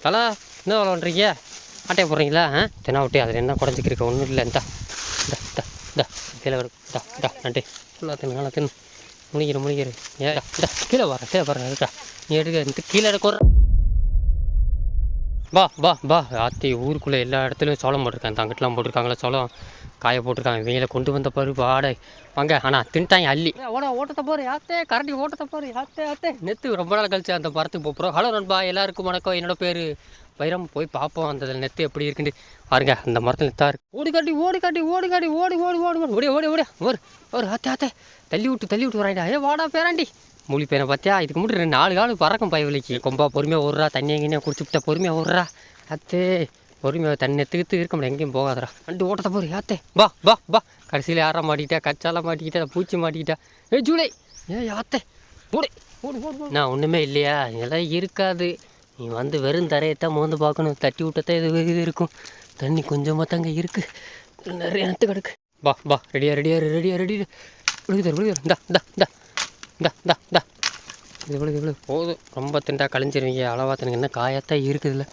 Hello என்ன வேலை பண்ணுறீங்க ஆட்டையை போடுறீங்களா? ஆ? தினா விட்டு அதில் என்ன குறைஞ்சிக்கிருக்க ஒன்றும் இல்லை. இந்தா இந்த இந்த இந்த கீழே வரும். இந்தா இந்தா நண்டு நல்லா தின்னு நல்லா தின்னு. முடிக்கிற முடிக்கிற ஏ இந்த கீழே வர கீழே வர இருக்கா நீ எடுக்க இந்த கீழே எடுக்க வா வா வா. ஆத்தி ஊருக்குள்ளே எல்லா இடத்துலையும் சோளம் போட்டிருக்காங்க இந்த அங்கிட்டலாம் போட்டிருக்காங்களா சோளம் காய போட்டிருக்காங்க. இவங்கள கொண்டு வந்த பாரு வாடை. வாங்க ஆனால் தின்ட்டாங்க அள்ளி. ஓட ஓட்டத்தை பாரு யாத்தே கரண்டி ஓட்டத்தை பாரு யாத்தே யாத்தே நெத்து ரொம்ப நாள் கழிச்சு அந்த மரத்துக்கு போகிறோம் ஹலோ நண்பா எல்லாருக்கும் வணக்கம். என்னோட பேர் வைரம். போய் பார்ப்போம் அந்த நெத்து எப்படி இருக்குன்னு. பாருங்க அந்த மரத்தில் நெத்தா இருக்கு. ஓடி காட்டி ஓடி காட்டி ஓடி காட்டி ஓடி ஓடி ஓடி ஓடி. ஓடி ஓடி ஓடி. ஒரு ஒரு ஆத்தே ஆத்தே. தள்ளி விட்டு தள்ளி விட்டு வராண்டா ஏ வாடா பேராண்டி. மூலி பையனை பார்த்தியா? இதுக்கு முன்னாடி ரெண்டு நாலு காலம் பறக்கும் பயவலிக்கு கொம்பா பொறுமையாக ஓடுறா தண்ணி எங்கேயும் விட்டா பொறுமையாக ஓடுறா. அத்தே பொறுமையாக தண்ணி எடுத்துக்கிட்டு இருக்க முடியும் எங்கேயும் போகாதடா. ரெண்டு ஓட்டத்தை போகிற யாத்தே வா பா பா கடைசியில் யாரா மாட்டிக்கிட்டா? கச்சால மாட்டிக்கிட்டா? பூச்சி மாட்டிக்கிட்டா? ஏ ஜூலை. ஏ யாத்தே ஓடு ஓடு ஓடு நான் ஒன்றுமே இல்லையா? இதெல்லாம் இருக்காது. நீ வந்து வெறும் தரையைத்தான் மோந்து பார்க்கணும். தட்டி விட்டத்தான் இது இது இருக்கும். தண்ணி கொஞ்சமாக தாங்க இருக்குது நிறைய நேரத்து கிடக்கு பா பா ரெடியா ரெடியா ரெடியா ரெடி விழுகுதர் விழுகுதர். இந்தா இந்தா இந்தா. இந்தா இந்தா இந்தா. இது இவ்வளோ இவ்வளோ போதும். ரொம்ப திண்டா கழிஞ்சிருவீங்க அளவாக தனக்கு என்ன காயத்தான் இருக்குதுல்ல.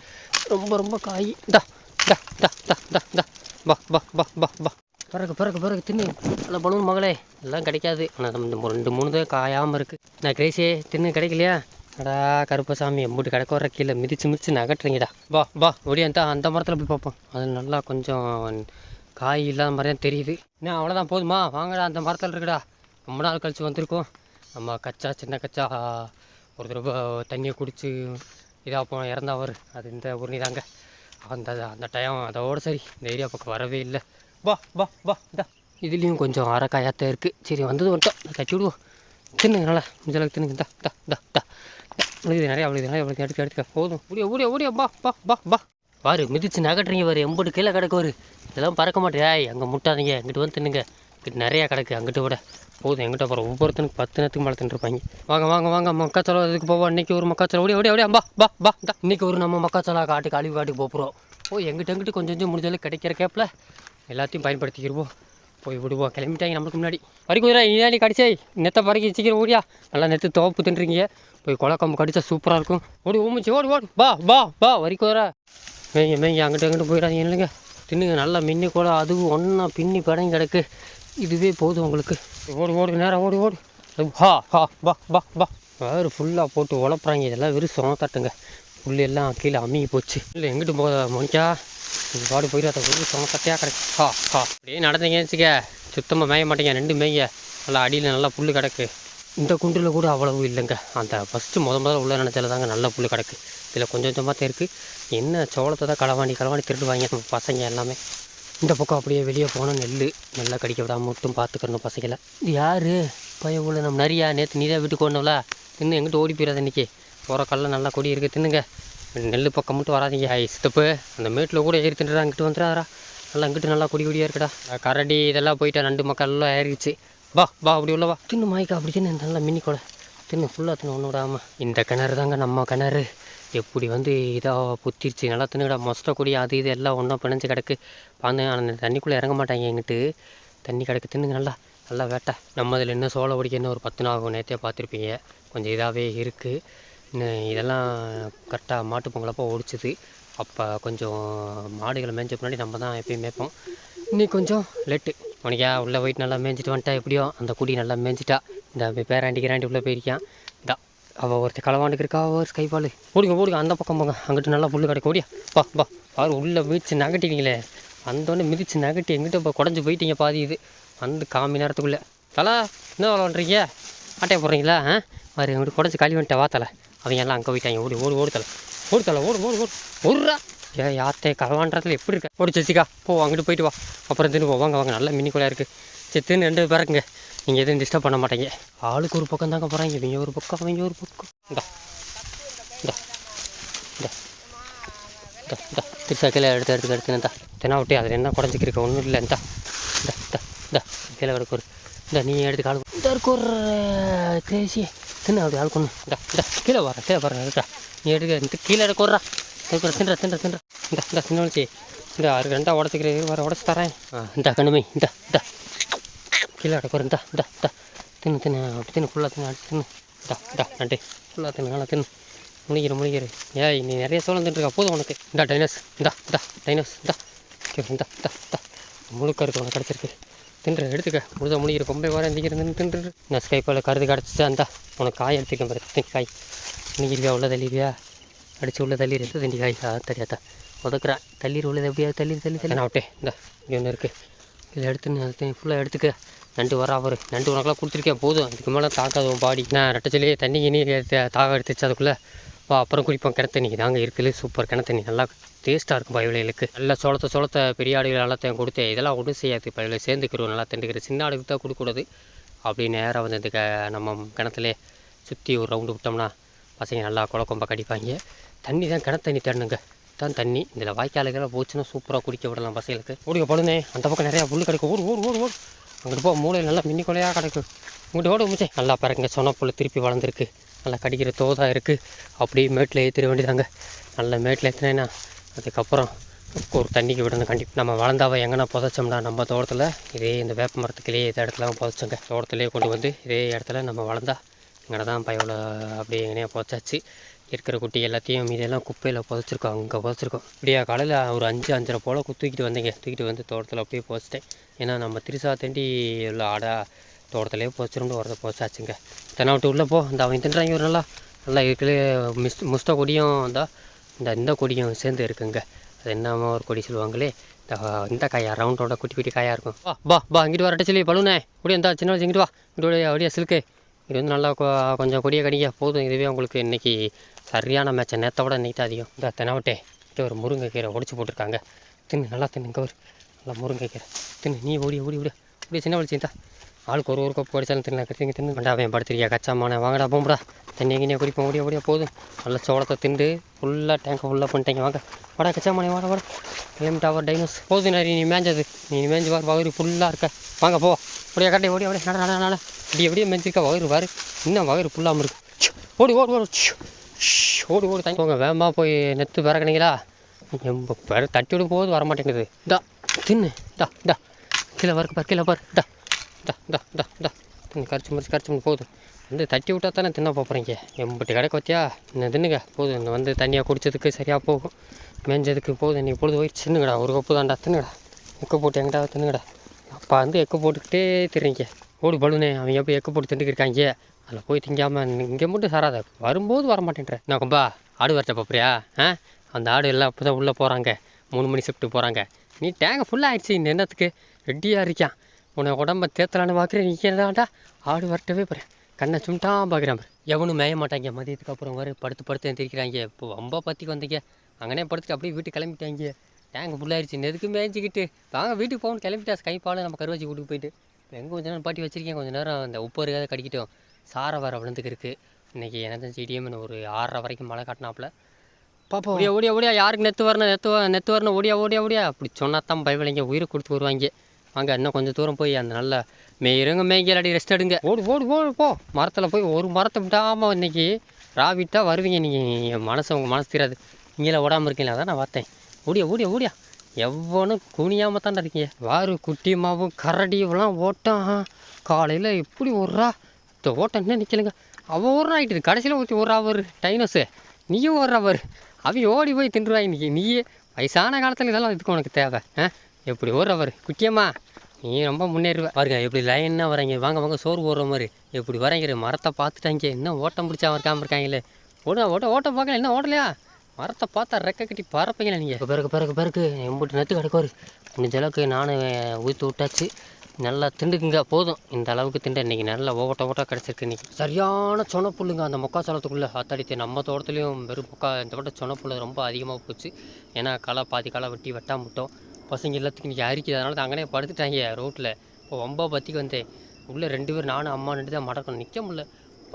ரொம்ப ரொம்ப காய். இந்தா இந்தா இந்தா இந்தா இந்தா இந்தா. பா பா பா பா பா பிறகு பிறகு பிறகு தின்னு. நல்லா பலூன் மகளே எல்லாம் கிடைக்காது. ஆனால் நம்ம இந்த ரெண்டு மூணு தான் காயாமல் இருக்குது நான் கிரேசியே தின்னு கிடைக்கலையா? அடா கருப்பசாமி எம்பிட்டு கிடக்க வர கீழே மிதிச்சு மிதிச்சு நகட்டுறீங்கடா. வா வா ஒடியாந்தா அந்த மரத்தில் போய் பார்ப்போம். அது நல்லா கொஞ்சம் காய் இல்லாத மாதிரி தான் தெரியுது. என்ன அவ்வளோதான் போதுமா? வாங்கடா அந்த மரத்தில் இருக்குடா. ரொம்ப நாள் கழித்து வந்திருக்கோம். நம்ம கச்சா சின்ன கச்சா ஒரு தடவை தண்ணியை குடித்து இதாக போ இறந்தாவர் அது இந்த ஊர்னி தாங்க அந்த அந்த டைம் அதோட சரி. இந்த ஏரியா பக்கம் வரவே இல்லை. வா வா வா இந்தா. இதுலேயும் கொஞ்சம் அரைக்காயாத்தான் இருக்குது சரி வந்தது வந்துட்டோம் தட்டி விடுவோம். தின்னுங்க நல்லா. மிஞ்சளவுக்கு தின்னுங்க. தா தா தா இந்தா. விழுது நிறையா விழுது நிறையா விழுது எடுத்து எடுத்துக்க. போதும். ஓடிய ஓடிய ஓடிய. பா பா பா பா பாரு மிதிச்சு நகட்டுறீங்க பாரு. எம்பது கீழே கிடக்கு ஒரு இதெல்லாம் பறக்க மாட்டேயா அங்கே முட்டாதீங்க. எங்கிட்டு வந்து தின்னுங்க. நிறையா கிடக்கு. அங்கிட்ட விட போதும். எங்கிட்ட போகிறோம் ஒவ்வொருத்தனுக்கு பத்து நேரத்துக்கு மேலே தின்றுப்பாங்க வாங்க வாங்க வாங்க. மக்காச்சோளம் இதுக்கு போவோம். இன்னைக்கு ஒரு மக்காச்சோளம். ஓடி ஓடி ஓடியா பா பா பா இந்தா இன்னைக்கு ஒரு நம்ம மக்காச்சோளம் காட்டுக்கு அழிவு காட்டுக்கு போகிறோம் ஓ எங்கிட்ட எங்கிட்ட கொஞ்சம் கொஞ்சம் முடிஞ்சாலும் கிடைக்கிற கேப்பில் எல்லாத்தையும் பயன்படுத்திக்கிடுவோம் போய் விடுவோம். கிளம்பிட்டாங்க நம்மளுக்கு முன்னாடி. வரி குதிரை கடிச்சே. நெத்தை பறக்கி சீக்கிரம் ஓடியா. நல்லா நெத்து துவப்பு தின்றீங்க போய் கொலக்கம்பு கடிச்சா சூப்பராக இருக்கும். ஓடி ஊமிச்சு ஓடி ஓடி. பா பா பா வரி குதிரை. மேய்ங்க மேய்ங்க. அங்கிட்ட அங்கிட்டு போயிடாதீங்க. இல்லைங்க தின்னுங்க. நல்லா மின்னி கூட அதுவும் ஒன்றா பின்னி படம் கிடக்கு. இதுவே போதும் உங்களுக்கு. ஓடு ஓடு நேரம் ஓடி ஓடு. ஹா ஹா பா பா பா வேறு ஃபுல்லாக போட்டு உழப்புறாங்க. இதெல்லாம் வெறும் சொனத்தட்டுங்க புல் எல்லாம் கீழே அமுங்கி போச்சு. இல்லை எங்கிட்டு போக மோனிக்கா நீங்கள் பாடு போயிடாத. வெறும் சொனத்தட்டையாக கிடக்கு. ஹா ஹா. அப்படியே நடந்தீங்க வச்சுக்க சுத்தமாக மேய மாட்டேங்க. ரெண்டு மேய்ங்க. நல்லா அடியில் நல்லா புல் கிடக்கு. இந்த குண்டில் கூட அவ்வளவு இல்லைங்க. அந்த ஃபஸ்ட்டு முத முதல்ல உள்ள நினச்சால தாங்க நல்ல புல் கிடக்கு. இதில் கொஞ்சம் கொஞ்சமாக தான் இருக்குது என்ன சோளத்தை தான் களவாணி களவாணி திருடுவாங்க நம்ம பசங்க எல்லாமே. இந்த பக்கம் அப்படியே வெளியே போனால் நெல் நல்லா கடிக்க விடாம மட்டும் பார்த்துக்கணும் பசங்களை. இது யார்? பையன் உள்ள நம்ம நிறையா நேற்று நீதான் வீட்டுக்கு ஓடணும்ல தின்னு எங்கிட்ட ஓடி போயிடாது இன்றைக்கி போகிற கல்ல நல்லா கொடி இருக்குது தின்னுங்க. நெல் பக்கம் மட்டும் வராதீங்க. ஐ சித்தப்பு அந்த மேட்டில் கூட ஏறி தின்னுறா அங்கிட்டு வந்துடாரா நல்லா அங்கிட்டு நல்லா கொடி கொடியாக இருக்குடா. கரடி இதெல்லாம் போயிட்டா நண்டு மக்கள் எல்லாம் ஏறிடுச்சு. வா வா அப்படி உள்ள வா. தின்னு மாய்க்கா அப்படி தின்னு. நல்லா மின்னி கூட தின்னு ஃபுல்லாக தின்னு ஒன்று விடாம. இந்த கிணறு தாங்க நம்ம கிணறு. எப்படி வந்து இதாக புத்திருச்சு நல்லா தின்னுடா மொஸ்ட கொடி அது இது எல்லாம் ஒன்றா பிணைஞ்சு கிடக்கு. பாந்து அந்த தண்ணிக்குள்ளே இறங்க மாட்டாங்க எங்கிட்டு தண்ணி கிடக்கு தின்னுங்க நல்லா நல்லா வேட்டை. நம்ம இதில் இன்னும் சோள ஒடிக்க இன்னும் ஒரு பத்து நாள் ஆகும் நேற்றே பார்த்துருப்பீங்க. கொஞ்சம் இதாகவே இருக்குது இன்னும் இதெல்லாம் கரெக்டாக மாட்டு பொங்கலப்போ ஒடிச்சுது. அப்போ கொஞ்சம் மாடுகளை மேய்ஞ்ச பின்னாடி நம்ம தான் எப்பயும் மேய்ப்போம். இன்னைக்கு கொஞ்சம் லேட்டு உனக்கா உள்ளே போயிட்டு நல்லா மேய்ஞ்சிட்டு வந்துட்டா எப்படியோ? அந்த குடி நல்லா மேய்ஞ்சிட்டா. இந்த பேராண்டி கிராண்டி உள்ளே போயிருக்கான். அவள் ஒருத்தர் களவாண்டுக்கு இருக்கா ஒரு ஸ்கைபால். ஓடிங்க ஓடிங்க அந்த பக்கம் போங்க. அங்கிட்டு நல்லா புல்லு கிடைக்கும் ஓடியா. பா பா பாரு உள்ளே மிதிச்சு நகட்டிங்களே வந்தோடனே மிதிச்சு நகட்டி எங்கிட்ட இப்போ குடஞ்சி போயிட்டீங்க பாதி இது. வந்து காமி நேரத்துக்குள்ளே. தலா என்ன வேலை பண்ணுறீங்க ஆட்டையை போடுறீங்களா ஆ? மாதிரி எங்கிட்ட குடஞ்சி களி வந்துட்டேன் வா தலை. அவங்க எல்லாம் அங்கே போயிட்டாங்க. ஓடி ஓடு ஓடு தலை. ஓடு தலை ஓடு ஓடு ஓடு. ஓடுறா ஏ யாத்தே களவான்றதுல எப்படி இருக்க? ஓடி ஜெசிகா. போ அங்கிட்டு போயிட்டு வா. அப்புறம் தின்னு போ. வாங்க வாங்க. நல்ல மின்னிக்குள்ளாக இருக்குது சரி தின்னு ரெண்டு பேருக்குங்க நீங்கள் எதுவும் டிஸ்டர்ப் பண்ண மாட்டீங்க. ஆளுக்கு ஒரு பக்கம் தாங்க போகிறாங்க இவங்க ஒரு பக்கம் அவங்க ஒரு பக்கம். இந்தா இந்தா திருச்சா கீழே எடுத்து எடுத்து எடுத்து தென்னா விட்டு அதில் என்ன குறைஞ்சிக்கிருக்க ஒன்றும் இல்லை. இந்தா இந்த கீழே கிடக்கு ஒரு இந்த நீ எடுத்து கால் இந்த இருக்கு ஒரு தேசி தின்னு அப்படி ஆள் கொண்டு. இந்த இந்த. கீழே வர கீழே வர இருக்கா நீ எடுக்க இந்த கீழே எடுக்கிறா விட்றா இருக்கிற தின்ற தின்ற தின்ற. இந்த இந்த தின்னு இந்த அருக்கு ரெண்டா உடச்சிக்கிறேன். வர உடச்சி தரேன். ஆ இந்த கண்ணுமை. இந்த இந்த. கீழே கிடக்கு இந்தா இந்தா இந்தா தின்னு தின்னு அப்படி தின்னு ஃபுல்லாக தின்னு அடிச்சு தின்னு. இந்தா இந்தா நண்டு ஃபுல்லாக தின்னு நல்லா தின்னு. முனிகிற முனிகிற ஏய் நீ நிறைய சோளம் தின்றுருக்கா. போதும் உனக்கு. இந்தா டைனஸ். இந்தா இந்தா டைனஸ். இந்தா. ஓகே இந்தா இந்தா இந்தா. முழுக்க இருக்கு உனக்கு கிடச்சிருக்கு. தின்று எடுத்துக்க. முழுத முனிகிற கொம்பை வர எந்திக்கிறது தின்று. நான் ஸ்கைப்பால் கருது கிடச்சிச்சா இந்தா. உனக்கு காய் எடுத்துக்க பாரு. தின் காய். முனிகிறியா உள்ள தள்ளிடுவியா அடிச்சு உள்ள தள்ளி எடுத்து திண்டி காய்? ஆ தெரியாதா? உதக்குறேன். தள்ளிடு உள்ளது எப்படியா தள்ளி தள்ளி தள்ளி நான் விட்டே. இந்தா. இங்கே ஒன்று இருக்குது இதில் எடுத்துன்னு அது ஃபுல்லாக எடுத்துக்க. நண்டு வரா அவர் நண்டு உனக்கெல்லாம் கொடுத்துருக்கேன். போதும். அதுக்கு மேலே தாக்காது உன் பாடி. நான் ரெட்டச்சிலேயே தண்ணி கிணி எடுத்து தாக எடுத்துச்சு அதுக்குள்ளே வா அப்புறம் குடிப்போம். கிணத்தண்ணி. தாங்க இருக்குது. சூப்பர் கிணத்தண்ணி. நல்லா டேஸ்ட்டாக இருக்கும் பயவிலைகளுக்கு நல்லா சோளத்தை சோளத்தை பெரிய ஆடுகள் நல்லா கொடுத்தேன் இதெல்லாம் ஒன்றும் செய்யாது. பயவிலை சேர்ந்துக்கிறோம் நல்லா தண்டுக்கிற. சின்ன ஆடுக்கு தான் கொடுக்கூடாது அப்படி நேராக வந்து இந்த க நம்ம கிணத்துலே சுற்றி ஒரு ரவுண்டு விட்டோம்னா பசங்க நல்லா குழக்கொம்ப கடிப்பாங்க. தண்ணி தான் கிணத்தண்ணி தேடணுங்க. தான் தண்ணி. இதில் வாய்க்காலுக்கெல்லாம் போச்சுன்னா சூப்பராக குடிக்க விடலாம் பசங்களுக்கு. ஓடிக்க படுனே அந்த பக்கம் நிறையா புல் கிடைக்கும். ஓடு ஓடு ஓடு ஓடு. அங்கிட்டு போ மூளை நல்லா மின்னி கொலையாக கிடக்கு. இங்கிட்டு ஓடு முச்சே. நல்லா பாருங்க சொன்ன போல் திருப்பி வளர்ந்துருக்கு. நல்லா கடிக்கிற தோதாக இருக்குது அப்படியே மேட்டில் ஏற்றிட வேண்டியதாங்க. நல்ல மேட்டில் ஏற்றினேன்னா அதுக்கப்புறம் ஒரு தண்ணிக்கு விடணும். கண்டிப்பாக நம்ம வளர்ந்தாவை எங்கன்னா புதைச்சோம்னா நம்ம தோட்டத்தில் இதே இந்த வேப்ப மரத்துக்குள்ளேயே இந்த இடத்துல புதைச்சோங்க. தோட்டத்திலே கொண்டு வந்து இதே இடத்துல நம்ம வளர்ந்தா இங்கே தான் பயவில் அப்படியே எங்கனையா புதைச்சாச்சு. இருக்கிற குட்டி எல்லாத்தையும் மீதெல்லாம் குப்பையில் புதைச்சிருக்கோம். அங்கே புதைச்சிருக்கோம். இப்படியா காலையில் ஒரு அஞ்சு அஞ்சரை போல் தூக்கிட்டு வந்தீங்க. தூக்கிட்டு வந்து தோட்டத்தில் அப்படியே புதைச்சிட்டேன். ஏன்னா நம்ம திருசா தண்டி உள்ள ஆடா தோட்டத்திலே போச்சிருந்து வரதை போச்சாச்சுங்க தென்னை விட்டு உள்ளே போ. இந்த அவன் தின்றாங்க ஒரு நல்லா. நல்லா இருக்கிற மிஸ் முஸ்ட கொடியும் இந்த இந்த இந்த கொடியும் சேர்ந்து இருக்குங்க. அது என்னமோ ஒரு கொடி சொல்லுவாங்களே. இந்த இந்த காயா ரவுண்டோட குட்டி குட்டி காயாக இருக்கும். வா பா பா இங்கிட்டு வரட்ட சொல்லி பழுனே இப்படி இந்த சின்ன வயசு இங்கிட்டு வா. இங்கிட்டு அப்படியே சிலுக்கு. இது வந்து நல்லா கொஞ்சம் கொடியை கடிங்க. போதும். இதுவே உங்களுக்கு இன்றைக்கி சரியான மேட்சை நேற்றை விட தான் அதிகம். இந்த தெனாவட்டே. இது ஒரு முருங்கைக்கீரை உடச்சி போட்டிருக்காங்க. தின்னு நல்லா தின்னு இங்கே ஒரு நல்லா முருங்கைக்கீரை தின்னு நீ ஓடி ஓடி ஓடி. அப்படியே சின்ன வலிச்சிந்தா ஆளுக்கு ஒரு ஒரு கப்பு படித்தாலும் தின்னு கட்டி தின்னு. வேண்டா அவன் படுத்துறியா கச்சாமான வாங்கடா போம்படா தண்ணி எங்கேயா குடிப்போம் ஓடியா ஓடியா போதும் நல்லா சோளத்தை திண்டு ஃபுல்லாக டேங்கை ஃபுல்லாக பண்ணிட்டீங்க வாங்க. வாடா கச்சாமானே வாடா வாடா. கிளம்பிட்டா டவர் டைனோஸ் போதும் நிறைய நீ மேஞ்சது. நீ மேஞ்சு வார் வயிறு ஃபுல்லாக இருக்க. வாங்க போ. அப்படியே கட்டி ஓடி அப்படியே நட நட நட இப்படி எப்படியே மேஞ்சிருக்க வயிறு வாரு இன்னும் வயிறு ஃபுல்லாமல் இருக்கு. ஓடி ஓடி ஓடி. ஓடு ஓடு ஓடி. ஓடி போங்க வேகமாக போய் நெத்து பிறக்கணுங்களா எம்ப தட்டி விடும் போது வர மாட்டேங்குது டா தின்னு. டா டா. கீழே வருக்கு பார் கீழே பார். டா டா டா டா டா. தின்னு கரைச்சி முடிச்சு கரைச்சி போதும். வந்து தட்டி விட்டா தானே தின்ன போகிறீங்க எம்பிட்டு கிடக்க வத்தியா இன்னும் தின்னுங்க? போதும் இந்த வந்து தண்ணியாக குடிச்சதுக்கு சரியாக போகும். மேஞ்சதுக்கு போதும் நீ பொழுது போய் சின்னுங்கடா ஒரு கப்பு தான்டா தின்னுங்கடா. எக்கு போட்டு எங்கடா தின்னுங்கடா. அப்பா வந்து எக்கு போட்டுக்கிட்டே திரிங்க. ஓடி பலூனே அவங்க எப்படி எக்கு போட்டு திண்டுக்கிருக்காங்க அதில் போய் திங்காமல் இங்கே மட்டும் சாராத. வரும்போது வர மாட்டேன்ற நான் கும்பா? ஆடு வரட்ட பாப்பியா ஆ? அந்த ஆடு எல்லாம் அப்போ தான் உள்ளே போகிறாங்க மூணு மணி ஷிஃப்ட்டு போகிறாங்க நீ டேங்க ஃபுல்லாக ஆயிடுச்சு இந்த எண்ணத்துக்கு ரெடியாக இருக்கான் உன்னை உடம்ப தேத்தலான்னு பார்க்குறேன் நீ என்னடா ஆடு வரட்டவே போகிறேன் கண்ணை சும்ட்டான் பார்க்குறான் பாரு. எவனும் மேய மாட்டாங்க. மதியத்துக்கு அப்புறம் வர. படுத்து படுத்து எந்திரிக்கிறாங்க. இப்போ ரொம்ப பற்றிக்கு வந்தீங்க. அங்கனே படுத்துட்டு அப்படியே வீட்டுக்கு கிளம்பிட்டாங்க. டேங்க் ஃபுல்லாகிடுச்சு எதுக்கு மேய்ஞ்சிக்கிட்டு? வாங்க வீட்டுக்கு போகணும் கிளம்பிட்டா ஸ்கைப்பால் நம்ம கருவாச்சி கூட்டு போயிட்டு. எங்கே கொஞ்ச நேரம் பாட்டி வச்சிருக்கேன். கொஞ்சம் நேரம் அந்த உப்பு இருக்காத கடிக்கிட்டோம். சாரை வர விழுந்துக்கு இருக்குது இன்றைக்கி எனக்கு செடியும் ஒரு ஆறரை வரைக்கும் மழை காட்டினாப்புல. பாப்பா ஓடியா ஓடியா ஓடியா. யாருக்கு நெத்து வரணும் நெத்து நெத்து வரணும்? ஓடியா ஓடியா ஓடியா. அப்படி சொன்னா தான் உயிரை கொடுத்து வருவாங்க. வாங்க இன்னும் கொஞ்சம் தூரம் போய் அந்த நல்ல மேயிருங்க மேய்ங்கல் அடி ரெஸ்ட் எடுங்க. ஓடு ஓடு ஓடு போ. மரத்தில் போய் ஒரு மரத்தை விடாமல் இன்னைக்கு ராவிட்டா வருவீங்க. நீங்கள் மனசு உங்கள் மனசு தீராது. நீங்களே ஓடாமல் இருக்கீங்களா? அதான் நான் பார்த்தேன். ஓடியா ஓடியா ஓடியா. எவ்வளோ குனியாமல் தான்டா இருக்கீங்க. வாரு குட்டி மாவு கரடி இவெல்லாம் ஓட்டம். காலையில் இப்படி ஓடுறா? இந்த ஓட்டம் என்ன நிற்கலுங்க அவள் ஓடுறா ஆகிட்டு கடைசியில் ஊற்றி ஓடுறா அவர். டைனோஸு நீயும் ஓடுறா அவர். அவங்க ஓடி போய் தின்றுவா இன்னைக்கு. நீயே வயசான காலத்தில் இதெல்லாம் இதுக்கு உனக்கு தேவை? ஆ? எப்படி ஓடுறவர்? குட்டியம்மா நீ ரொம்ப முன்னேறுவ. பாருங்க எப்படி லைனாக வரீங்க வாங்க வாங்க சோறு ஓடுற மாதிரி. எப்படி வரீங்க மரத்தை பார்த்துட்டாங்க என்ன ஓட்டம் பிடிச்சா இருக்காமல் இருக்காங்களே. ஓட ஓட்ட ஓட்ட பார்க்கல. என்ன ஓடலையா? மரத்தை பார்த்தா ரெக்க கட்டி பறப்பீங்களா நீங்கள் பிறகு பிறகு பிறகு எம்பிட்டு நெத்து கிடக்கோரு முடிஞ்ச அளவுக்கு நானும் ஊற்றி விட்டாச்சு. நல்லா திண்டுக்குங்க போதும். இந்த அளவுக்கு திண்டு இன்றைக்கி நல்லா ஓவட்ட ஓட்டாக கிடச்சிருக்கு இன்றைக்கி சரியான சொன புல்லுங்க அந்த மொக்காச்சோளத்துக்குள்ளே அத்தாடித்து நம்ம தோட்டத்துலேயும் வெறும் மொக்கா இந்த வட்ட சொன்ன ரொம்ப அதிகமாக போச்சு. ஏன்னா களை பாதி களை வெட்டி வெட்டாம விட்டோம். பசங்க எல்லாத்துக்கும் இன்றைக்கி அரிக்குது அதனால தான் அங்கனே படுத்துட்டாங்க ரோட்டில் இப்போ ரொம்ப பற்றிக்கு வந்தேன். உள்ளே ரெண்டு பேர் நானும் அம்மா ரெண்டு தான் மடக்கணும். நிற்க முடியல.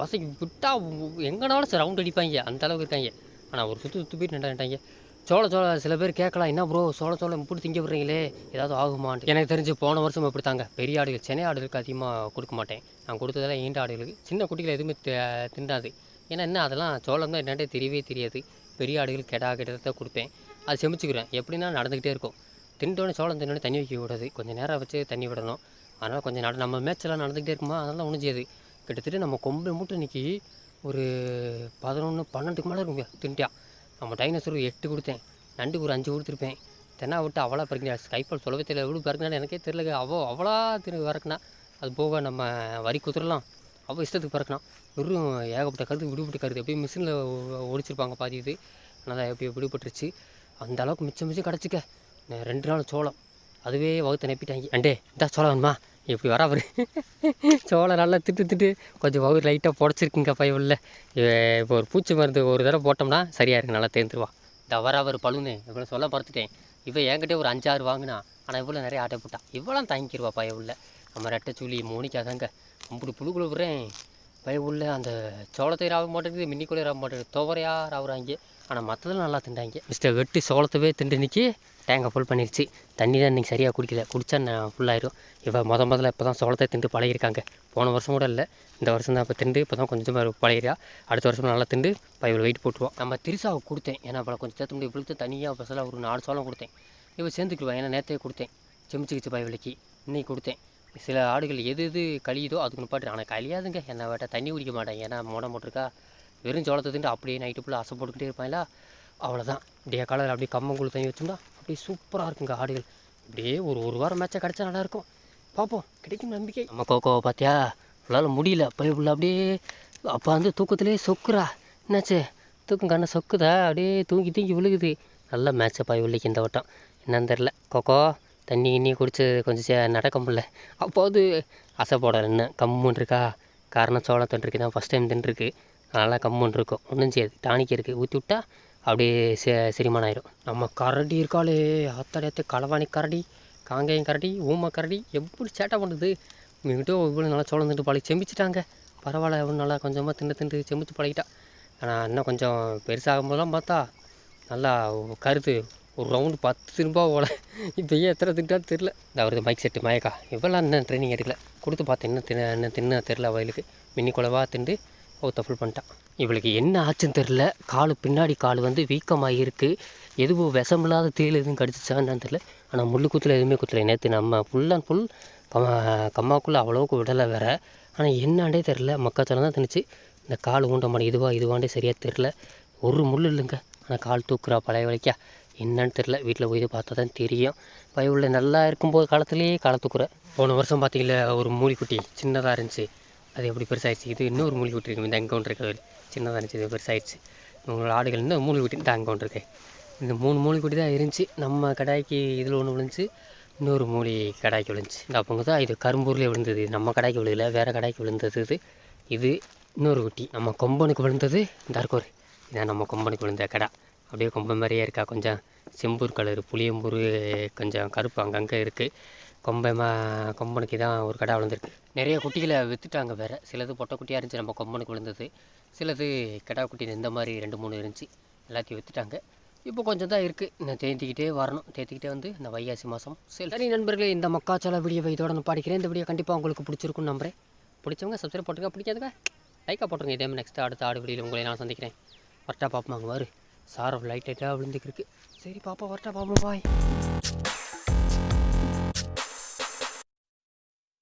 பசங்க விட்டால் எங்கனாலும் ரவுண்ட் அடிப்பாங்க. அந்த அளவுக்கு இருக்காங்க. ஆனால் ஒரு சுற்று சுற்று போயிட்டு நின்றாங்க சோள சோள சில பேர் கேட்கலாம் என்ன ப்ரோ சோள சோளம் இப்படி திங்க விடுறீங்களே? ஏதாவது ஆகுமான்ட்டு. எனக்கு தெரிஞ்சு போன வருஷம் இப்படி தாங்க. பெரிய ஆடுகள் சென்னை ஆடுகளுக்கு அதிகமாக கொடுக்க மாட்டேன். நான் கொடுத்ததெல்லாம் ஈண்ட ஆடுகளுக்கு. சின்ன குட்டிகள் எதுவுமே தி- திண்டாது. ஏன்னா என்ன அதெல்லாம் சோளம் தான் என்னட்டே தெரியவே தெரியாது. பெரிய ஆடுகள் கெடா கிட்டத்தை தான் கொடுப்பேன். அது செமிச்சுக்கிறேன் எப்படின்னா நடந்துக்கிட்டே இருக்கும். திண்டோன்னு சோளம் தின்னோடனே தண்ணி வைக்க கூடாது. கொஞ்சம் நேரம் வச்சு தண்ணி விடணும். அதனால் கொஞ்சம் நட நம்ம மேட்செல்லாம் நடந்துக்கிட்டே இருக்குமா? அதெல்லாம் ஒன்றும் செய்யாது. கிட்டத்தட்ட நம்ம கொம்பை மூட்டை இன்றைக்கி ஒரு பதினொன்று பன்னெண்டுக்கு மேலே இருக்குங்க திண்டியா நம்ம டைனோசர் எட்டு கொடுத்தேன். நண்டு ஒரு அஞ்சு கொடுத்துருப்பேன். தென்னா விட்டு அவ்வளோ பறக்கினா கைப்பால் சொல்லவே தெரியல. எவ்வளோ பறக்கினான்னு எனக்கே தெரியல. அவ்வளோ அவ்வளோ திரு பறக்கினா. அது போக நம்ம வரி குதிரலாம். அவள் இஷ்டத்துக்கு பறக்கினான். வெறும் ஏகப்பட்ட கருது விடுபட்டு கருது எப்படி மிஷினில் ஒடிச்சிருப்பாங்க பாதி இது. ஆனால் எப்படி விடுபட்டுருச்சு. அந்த அளவுக்கு மிச்சம் மிச்சம் கிடச்சிக்க. ரெண்டு நாள் சோளம். அதுவே வகுத்த நப்பிட்டாங்க அண்டே இந்த சோளம் வேணுமா? இப்படி வர அவர். சோளம் நல்லா திட்டு திட்டு கொஞ்சம் வகுறு லைட்டாக புடச்சிருக்குங்க பையவில் இப்போ ஒரு பூச்சி மருந்து ஒரு தடவை போட்டோம்னா சரியாக இருக்குது நல்லா தேர்ந்துருவான் இந்த வர அவர் பழுனு இவ்வளோ சொல்ல பறத்துட்டேன் இவன் என்கிட்ட ஒரு அஞ்சாறு வாங்கினா ஆனால் இவ்வளோ நிறைய ஆட்டை போட்டான் இவ்வளோ தாங்கிக்கிடுவா பைய உள்ள. நம்ம ரெட்டை சூழி மோனிக்காதாங்க அப்படி புழு விடுறேன் உள்ள அந்த சோளத்தை ராவ மாட்டேங்குது மின்னிக்குள்ளே ராவ மாட்டேங்குது துவரையா ராவுறாங்க ஆனால் மற்றதெல்லாம் நல்லா திண்டாங்க மிஸ்டர் வெட்டி சோளத்தவே திண்டு நிற்கி டேங்கை ஃபுல் பண்ணிருச்சு. தண்ணி தான் இன்றைக்கி சரியாக குடிக்கல. குடித்தா நான் ஃபுல்லாயிரும் இப்போ முத முதல்ல இப்போ தான் சோளத்தை திண்டு பழகிருக்காங்க. போன வருஷம் கூட இல்லை. இந்த வருஷம் தான் இப்போ திண்டு. இப்போ தான் கொஞ்சமாக பழகிறியா அடுத்த வருஷம் நல்லா திண்டு பையல் வெயிட் போட்டுருவோம். நம்ம திரிசாவை கொடுத்தேன். ஏன்னா இப்போ கொஞ்சம் சேர்த்து முடியும் இவ்வளோ தனியாக பஸ்ஸில் ஒரு நாலு சோளம் கொடுத்தேன். இப்போ சேர்ந்துக்குருவான் ஏன்னா நேற்றே கொடுத்தேன். செமிச்சுக்கிச்சு பயவிலைக்கு இன்னைக்கு கொடுத்தேன். சில ஆடுகள் எது எது கழியுதோ அதுக்கு நிப்பாட்டு ஆனால் கழியாதுங்க. என்ன வேட்டை தண்ணி குடிக்க மாட்டேன் ஏன்னா மோட போட்டிருக்கா. வெறும் சோளத்தை திண்டு அப்படியே நைட்டு ஃபுல்லாக ஆசை போட்டுக்கிட்டே இருப்பாங்களா அவ்வளோதான் டே காலத்தில் அப்படியே கம்மங்குழு தண்ணி வச்சோம்னா அப்படியே சூப்பராக இருக்குங்க ஆடுகள். அப்படியே ஒரு ஒரு வாரம் மேட்சாக கிடச்சா நல்லாயிருக்கும் பார்ப்போம். கிடைக்கும் நம்பிக்கை. நம்ம கோகோவை பார்த்தியா ஃபுல்லால் முடியல. போய் ஃபுல்லாக அப்படியே அப்போ வந்து தூக்கத்துலேயே சொக்குறா. என்னாச்சு? தூக்கம் கண்ணை சொக்குதா? அப்படியே தூங்கி தூங்கி விழுகுது. நல்லா மேட்சை பாய் உள்ளிக்கு இந்த வட்டம். என்னன்னு தெரில கோக்கோ தண்ணி கிண்ணி குடிச்சு கொஞ்சம் சே நடக்க முடியல. அப்போது அசை போட என்ன கம்முன்னு இருக்கா? காரணம் சோளம் தின்றுருக்கு தான் ஃபஸ்ட் டைம் தின்றுருக்கு. நல்லா கம்முன்னு இருக்கும். ஒன்றும் செய்யாது. டானிக் இருக்குது ஊற்றி விட்டா அப்படியே செ செரிமானம் ஆயிரும். நம்ம கரடி இருக்காளே. ஆத்தாடியாத்த களவாணி கரடி காங்கேயம் கரடி ஊமை கரடி. எப்படி சேட்டை பண்ணுது? இவங்கிட்ட இவ்வளோ நல்லா சோளம் தின்று பழகி செமிச்சிட்டாங்க பரவாயில்ல. இவ்வளோ நல்லா கொஞ்சமாக திண்டு தின்று செமிச்சு பழகிட்டா. ஆனால் இன்னும் கொஞ்சம் பெருசாகும் போதெல்லாம் பார்த்தா நல்லா கருத்து ஒரு ரவுண்டு பத்து திரும்ப ஓட. இப்போ ஏன் எத்தனை திட்டா தெரில இந்த அவரது மைக் செட்டு மயக்கா இவ்வளோ இன்னும் ட்ரைனிங் எடுக்கல. கொடுத்து பார்த்து இன்னும் தின என்ன தின்ன தெரில வயலுக்கு மின்னி குழவா திண்டு ஓத்த ஃபுல் பண்ணிட்டான். இவளுக்கு என்ன ஆச்சுன்னு தெரில கால் பின்னாடி கால் வந்து வீக்கமாக இருக்குது எதுவும் விஷமில்லாத தேல் எதுவும் கடிச்சிச்சான்னு தெரில ஆனால் முள்ளு குத்தில் எதுவுமே குத்தலை. நேற்று நம்ம ஃபுல் அண்ட் ஃபுல் கம்மா கம்மாக்குள்ளே அவ்வளோவுக்கு விடலை வேற. ஆனால் என்னாண்டே தெரில மக்காச்சோளம் தான் திணிச்சு இந்த கால் ஊண்ட மாட்டேன் இதுவா இதுவாண்டே சரியாக தெரில ஒரு முள் இல்லைங்க. ஆனால் கால் தூக்குறா பழைய வலிக்கா. என்னன்னு தெரில வீட்டில் போய் பார்த்தா தான் தெரியும் உள்ள நல்லா இருக்கும்போது காலத்துலேயே காலை போன வருஷம் பார்த்தீங்களா ஒரு மூலிக்குட்டி சின்னதாக இருந்துச்சு. அது எப்படி பெருசாகிடுச்சு இது இன்னொரு மூலிக்குட்டி இருக்கும் இந்த அங்கே ஒன்று இருக்கிறது சின்னதாக இருந்துச்சு இது பெருசாகிடுச்சு உங்களோட ஆடுகள் இன்னும் மூலிக்குட்டி இந்த அங்கே ஒன்று இருக்கு. இந்த மூணு மூலிக்குட்டி தான் இருந்துச்சு. நம்ம கடாய்க்கு இதில் ஒன்று விழுந்துச்சு. இன்னொரு மூலி கடாய்க்கு விழுந்துச்சு. இந்த அப்போங்க தான் இது கரும்பூர்லேயே விழுந்தது. நம்ம கடாய்க்கு விழுகல வேறு கடாய்க்கு விழுந்தது இது. இது இன்னொரு குட்டி. நம்ம கொம்பனுக்கு விழுந்தது இந்த இருக்கோர் இதான் நம்ம கொம்பனுக்கு விழுந்த கடை. அப்படியே கொம்பன் மாதிரியே இருக்கா கொஞ்சம். செம்பூர் கலர் புளியம்பூர் கொஞ்சம் கருப்பு அங்கங்கே இருக்குது கொம்பமா கொம்பனுக்கு தான் ஒரு கடை விழுந்திருக்கு நிறைய குட்டிகளை விற்றுட்டாங்க வேறு. சிலது பொட்டை குட்டியாக இருந்துச்சு நம்ம கொம்பனுக்கு விழுந்தது. சிலது கிடா குட்டி இந்த மாதிரி ரெண்டு மூணு இருந்துச்சு. எல்லாத்தையும் விற்றுட்டாங்க இப்போ கொஞ்சம் தான் இருக்குது நான் தேத்திக்கிட்டே வரணும். தேர்த்திக்கிட்டே வந்து இந்த வைகாசி மாதம் சரி சரி நண்பர்களே இந்த மக்காச்சோள வீடியோவை இதோட நான் படிக்கிறேன். இந்த வீடியோ கண்டிப்பாக உங்களுக்கு பிடிச்சிருக்குன்னு நம்புறேன். பிடிச்சவங்க சப்ஸ்கிரைப் போட்டுருங்க பிடிக்காதுங்க லைக்காக போட்டுருங்க. இதே மாதிரி நெக்ஸ்ட் அடுத்த ஆடு வீடியோ உங்களை நான் சந்திக்கிறேன். கரெக்டாக பார்ப்போம் அங்கே சாரம் லைட் லைட்டாக விழுந்துக்கிருக்கு. சரி பாப்பா வரட்டா பாப்போம் பாய்